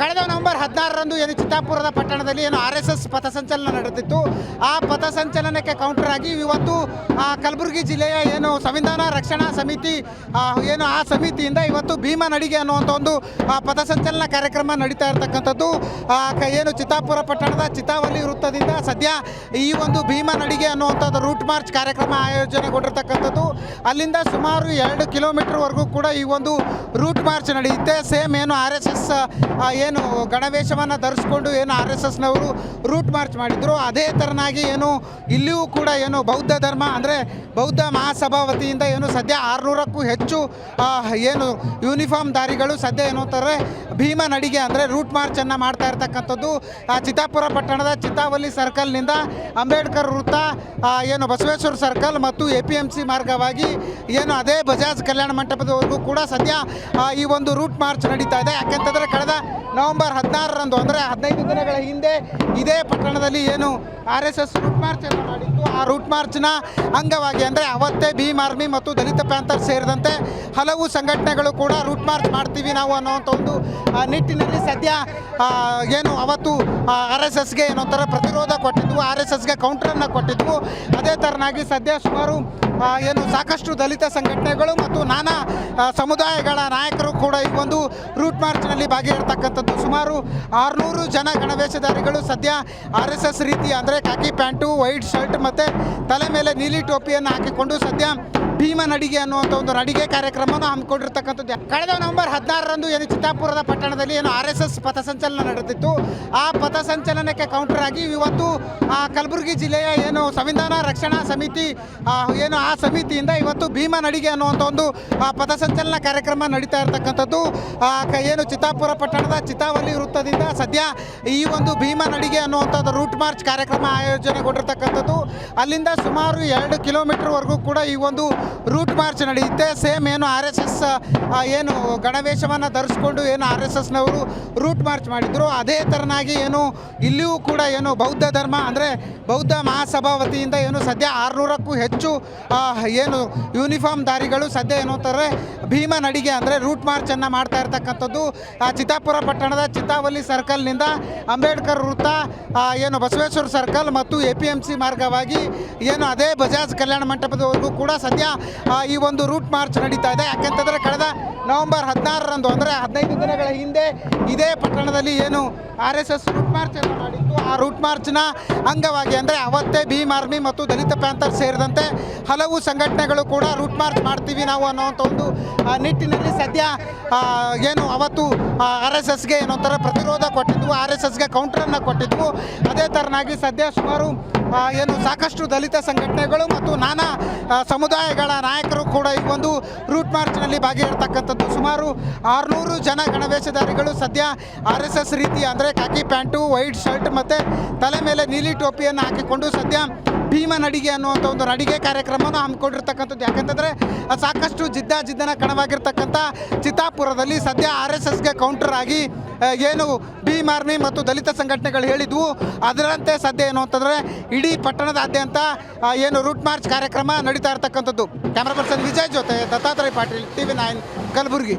ಕಳೆದ ನವೆಂಬರ್ ಹದಿನಾರರಂದು ಏನು ಚಿತ್ತಾಪುರದ ಪಟ್ಟಣದಲ್ಲಿ ಏನು ಆರ್ ಎಸ್ ಎಸ್ ಪಥಸಂಚಲನ ನಡೆದಿತ್ತು. ಆ ಪಥಸಂಚಲನಕ್ಕೆ ಕೌಂಟರ್ ಆಗಿ ಇವತ್ತು ಕಲಬುರಗಿ ಜಿಲ್ಲೆಯ ಏನು ಸಂವಿಧಾನ ರಕ್ಷಣಾ ಸಮಿತಿ ಏನು ಆ ಸಮಿತಿಯಿಂದ ಇವತ್ತು ಭೀಮಾ ನಡಿಗೆ ಅನ್ನುವಂಥ ಒಂದು ಪಥಸಂಚಲನ ಕಾರ್ಯಕ್ರಮ ನಡೀತಾ ಇರತಕ್ಕಂಥದ್ದು. ಏನು ಚಿತ್ತಾಪುರ ಪಟ್ಟಣದ ಚಿತ್ತಾವಲ್ಲಿ ವೃತ್ತದಿಂದ ಸದ್ಯ ಈ ಒಂದು ಭೀಮಾ ನಡಿಗೆ ಅನ್ನುವಂಥದ್ದು ರೂಟ್ ಮಾರ್ಚ್ ಕಾರ್ಯಕ್ರಮ ಆಯೋಜನೆಗೊಂಡಿರ್ತಕ್ಕಂಥದ್ದು. ಅಲ್ಲಿಂದ ಸುಮಾರು ಎರಡು ಕಿಲೋಮೀಟರ್ವರೆಗೂ ಕೂಡ ಈ ಒಂದು ರೂಟ್ ಮಾರ್ಚ್ ನಡೆಯುತ್ತೆ. ಸೇಮ್ ಏನು ಆರ್ ಎಸ್ ಎಸ್ ಏನು ಗಣವೇಶವನ್ನು ಧರಿಸ್ಕೊಂಡು ಏನು ಆರ್ ಎಸ್ ಎಸ್ನವರು ರೂಟ್ ಮಾರ್ಚ್ ಮಾಡಿದ್ರು, ಅದೇ ಥರನಾಗಿ ಏನು ಇಲ್ಲಿಯೂ ಕೂಡ ಏನು ಬೌದ್ಧ ಧರ್ಮ ಅಂದರೆ ಬೌದ್ಧ ಮಹಾಸಭಾ ವತಿಯಿಂದ ಏನು ಸದ್ಯ ಆರುನೂರಕ್ಕೂ ಹೆಚ್ಚು ಏನು ಯೂನಿಫಾರ್ಮ್ ದಾರಿಗಳು ಸದ್ಯ ಏನು ಅಂತಾರೆ, ಭೀಮ ನಡಿಗೆ ಅಂದರೆ ರೂಟ್ ಮಾರ್ಚನ್ನು ಮಾಡ್ತಾ ಇರ್ತಕ್ಕಂಥದ್ದು. ಚಿತ್ತಾಪುರ ಪಟ್ಟಣದ ಚಿತ್ತಾವಲ್ಲಿ ಸರ್ಕಲ್ನಿಂದ ಅಂಬೇಡ್ಕರ್ ವೃತ್ತ ಏನು ಬಸವೇಶ್ವರ ಸರ್ಕಲ್ ಮತ್ತು ಎ ಪಿ ಎಂ ಸಿ ಮಾರ್ಗವಾಗಿ ಏನು ಅದೇ ಬಜಾಜ್ ಕಲ್ಯಾಣ ಮಂಟಪದವರೆಗೂ ಕೂಡ ಸದ್ಯ ಈ ಒಂದು ರೂಟ್ ಮಾರ್ಚ್ ನಡೀತಾ ಇದೆ. ಯಾಕೆಂತಂದರೆ ಕಳೆದ ನವೆಂಬರ್ ಹದಿನಾರರಂದು, ಅಂದರೆ ಹದಿನೈದು ದಿನಗಳ ಹಿಂದೆ ಇದೇ ಪಟ್ಟಣದಲ್ಲಿ ಏನು ಆರ್ ಎಸ್ ಎಸ್ ರೂಟ್ ಮಾರ್ಚನ್ನು ಮಾಡಿತ್ತು ಆ ರೂಟ್ ಮಾರ್ಚ್ನ ಅಂಗವಾಗಿ ಅಂದರೆ ಅವತ್ತೇ ಭೀಮ್ ಆರ್ಮಿ ಮತ್ತು ದಲಿತ ಪ್ಯಾಂಥರ್ ಸೇರಿದಂತೆ ಹಲವು ಸಂಘಟನೆಗಳು ಕೂಡ ರೂಟ್ ಮಾರ್ಚ್ ಮಾಡ್ತೀವಿ ನಾವು ಅನ್ನೋವಂಥ ಒಂದು ನಿಟ್ಟಿನಲ್ಲಿ ಸದ್ಯ ಏನು ಅವತ್ತು ಆರ್ ಎಸ್ ಎಸ್ಗೆ ಏನೊಂಥರ ಪ್ರತಿರೋಧ ಕೊಟ್ಟಿದ್ವು, ಆರ್ ಎಸ್ ಎಸ್ಗೆ ಕೌಂಟ್ರನ್ನು ಕೊಟ್ಟಿದ್ವು. ಅದೇ ಥರನಾಗಿ ಸದ್ಯ ಸುಮಾರು ಏನು ಸಾಕಷ್ಟು ದಲಿತ ಸಂಘಟನೆಗಳು ಮತ್ತು ನಾನಾ ಸಮುದಾಯಗಳ ನಾಯಕರು ಕೂಡ ಈ ಒಂದು ರೂಟ್ ಮಾರ್ಚ್ನಲ್ಲಿ ಭಾಗಿಯಾಗಿರ್ತಕ್ಕಂಥದ್ದು ಸುಮಾರು ಆರುನೂರು ಜನ ಗಣವೇಶಧಾರಿಗಳು ಸದ್ಯ ಆರ್ ಎಸ್ ಎಸ್ ರೀತಿ ಅಂದರೆ ಕಾಕಿ ಪ್ಯಾಂಟು ವೈಟ್ ಶರ್ಟ್ ಮತ್ತು ತಲೆ ಮೇಲೆ ನೀಲಿ ಟೋಪಿಯನ್ನು ಹಾಕಿಕೊಂಡು ಸದ್ಯ ಭೀಮ ಅಡಿಗೆ ಅನ್ನುವಂಥ ಒಂದು ಅಡಿಗೆ ಕಾರ್ಯಕ್ರಮವನ್ನು ಹಮ್ಮಿಕೊಂಡಿರ್ತಕ್ಕಂಥದ್ದು. ಕಳೆದ ನವೆಂಬರ್ ಹದಿನಾರರಂದು ಏನು ಚಿತ್ತಾಪುರದ ಪಟ್ಟಣದಲ್ಲಿ ಏನು ಆರ್ ಎಸ್ ಎಸ್ ಪಥಸಂಚಲನ ನಡೆದಿತ್ತು. ಆ ಪಥಸಂಚಲನಕ್ಕೆ ಕೌಂಟರ್ ಆಗಿ ಇವತ್ತು ಕಲಬುರಗಿ ಜಿಲ್ಲೆಯ ಏನು ಸಂವಿಧಾನ ರಕ್ಷಣಾ ಸಮಿತಿ ಏನು ಆ ಸಮಿತಿಯಿಂದ ಇವತ್ತು ಭೀಮನ್ ಅಡಿಗೆ ಅನ್ನುವಂಥ ಒಂದು ಪಥಸಂಚಲನ ಕಾರ್ಯಕ್ರಮ ನಡೀತಾ ಇರತಕ್ಕಂಥದ್ದು. ಏನು ಚಿತ್ತಾಪುರ ಪಟ್ಟಣದ ಚಿತ್ತಾವಲ್ಲಿ ವೃತ್ತದಿಂದ ಸದ್ಯ ಈ ಒಂದು ಭೀಮನ್ ಅಡಿಗೆ ಅನ್ನುವಂಥದ್ದು ರೂಟ್ ಮಾರ್ಚ್ ಕಾರ್ಯಕ್ರಮ ಆಯೋಜನೆಗೊಂಡಿರ್ತಕ್ಕಂಥದ್ದು. ಅಲ್ಲಿಂದ ಸುಮಾರು ಎರಡು ಕಿಲೋಮೀಟರ್ವರೆಗೂ ಕೂಡ ಈ ಒಂದು ರೂಟ್ ಮಾರ್ಚ್ ನಡೆಯುತ್ತೆ. ಸೇಮ್ ಏನು ಆರ್ ಎಸ್ ಎಸ್ ಏನು ಗಣವೇಶವನ್ನು ಧರಿಸ್ಕೊಂಡು ಏನು ಆರ್ ಎಸ್ ಎಸ್ನವರು ರೂಟ್ ಮಾರ್ಚ್ ಮಾಡಿದ್ರು. ಅದೇ ಥರನಾಗಿ ಏನು ಇಲ್ಲಿಯೂ ಕೂಡ ಏನು ಬೌದ್ಧ ಧರ್ಮ ಅಂದರೆ ಬೌದ್ಧ ಮಹಾಸಭಾ ವತಿಯಿಂದ ಏನು ಸದ್ಯ ಆರುನೂರಕ್ಕೂ ಹೆಚ್ಚು ಏನು ಯೂನಿಫಾರ್ಮ್ ದಾರಿಗಳು ಸದ್ಯ ಏನು ಅಂತಾರೆ, ಭೀಮ ನಡಿಗೆ ಅಂದರೆ ರೂಟ್ ಮಾರ್ಚನ್ನು ಮಾಡ್ತಾ ಇರ್ತಕ್ಕಂಥದ್ದು. ಚಿತ್ತಾಪುರ ಪಟ್ಟಣದ ಚಿತ್ತಾವಲ್ಲಿ ಸರ್ಕಲ್ನಿಂದ ಅಂಬೇಡ್ಕರ್ ವೃತ್ತ ಏನು ಬಸವೇಶ್ವರ ಸರ್ಕಲ್ ಮತ್ತು ಎ ಪಿ ಎಂ ಸಿ ಮಾರ್ಗವಾಗಿ ಏನು ಅದೇ ಬಜಾಜ್ ಕಲ್ಯಾಣ ಮಂಟಪದವರೆಗೂ ಕೂಡ ಸದ್ಯ ಈ ಒಂದು ರೂಟ್ ಮಾರ್ಚ್ ನಡೀತಾ ಇದೆ. ಯಾಕೆಂತಂದರೆ ಕಳೆದ ನವೆಂಬರ್ ಹದಿನಾರರಂದು, ಅಂದರೆ ಹದಿನೈದು ದಿನಗಳ ಹಿಂದೆ ಇದೇ ಪಟ್ಟಣದಲ್ಲಿ ಏನು R S S route march ಮಾಡಿತ್ತು. ಆ ರೂಟ್ ಮಾರ್ಚ್ನ ಅಂಗವಾಗಿ ಅಂದರೆ ಅವತ್ತೇ ಭೀಮ್ ಆರ್ಮಿ ಮತ್ತು ದಲಿತ ಪ್ಯಾಂಥರ್ ಸೇರಿದಂತೆ ಹಲವು ಸಂಘಟನೆಗಳು ಕೂಡ ರೂಟ್ ಮಾರ್ಚ್ ಮಾಡ್ತೀವಿ ನಾವು ಅನ್ನೋವಂಥ ಒಂದು ನಿಟ್ಟಿನಲ್ಲಿ ಸದ್ಯ ಏನು ಅವತ್ತು ಆರ್ ಎಸ್ ಎಸ್ಗೆ ಏನೊಂಥರ ಪ್ರತಿರೋಧ ಕೊಟ್ಟಿದ್ವು, ಆರ್ ಎಸ್ ಎಸ್ಗೆ ಕೌಂಟ್ರನ್ನು ಕೊಟ್ಟಿದ್ವು. ಅದೇ ಥರನಾಗಿ ಸದ್ಯ ಸುಮಾರು ಏನು ಸಾಕಷ್ಟು ದಲಿತ ಸಂಘಟನೆಗಳು ಮತ್ತು ನಾನಾ ಸಮುದಾಯಗಳ ನಾಯಕರು ಕೂಡ ಈ ಒಂದು ರೂಟ್ ಮಾರ್ಚ್ನಲ್ಲಿ ಭಾಗಿಯಾಗಿರ್ತಕ್ಕಂಥದ್ದು ಸುಮಾರು ಆರುನೂರು ಜನ ಗಣವೇಶಧಾರಿಗಳು ಸದ್ಯ ಆರ್ ಎಸ್ ಎಸ್ ರೀತಿ ಅಂದರೆ ಕಾಕಿ ಪ್ಯಾಂಟು, ವೈಟ್ ಶರ್ಟ್ ಮತ್ತು ತಲೆ ಮೇಲೆ ನೀಲಿ ಟೋಪಿಯನ್ನು ಹಾಕಿಕೊಂಡು ಸದ್ಯ ಭೀಮ ಅಡಿಗೆ ಅನ್ನುವಂಥ ಒಂದು ಅಡಿಗೆ ಕಾರ್ಯಕ್ರಮವನ್ನು ಹಮ್ಮಿಕೊಂಡಿರ್ತಕ್ಕಂಥದ್ದು. ಯಾಕಂತಂದರೆ ಸಾಕಷ್ಟು ಜಿದ್ದಾಜಿದ್ದನ ಕಣವಾಗಿರ್ತಕ್ಕಂಥ ಚಿತ್ತಾಪುರದಲ್ಲಿ ಸದ್ಯ ಆರ್ ಎಸ್ ಎಸ್ಗೆ ಕೌಂಟರ್ ಆಗಿ ಏನು ಭೀಮ್ ಆರ್ಮಿ ಮತ್ತು ದಲಿತ ಸಂಘಟನೆಗಳು ಹೇಳಿದ್ವು. ಅದರಂತೆ ಸದ್ಯ ಏನು ಅಂತಂದರೆ ಇಡೀ ಪಟ್ಟಣದಾದ್ಯಂತ ಏನು ರೂಟ್ ಮಾರ್ಚ್ ಕಾರ್ಯಕ್ರಮ ನಡೀತಾ ಇರ್ತಕ್ಕಂಥದ್ದು. ಕ್ಯಾಮ್ರಾ ಪರ್ಸನ್ ವಿಜಯ್ ಜೊತೆ Dattatreya Patil, T V nine Kalaburagi.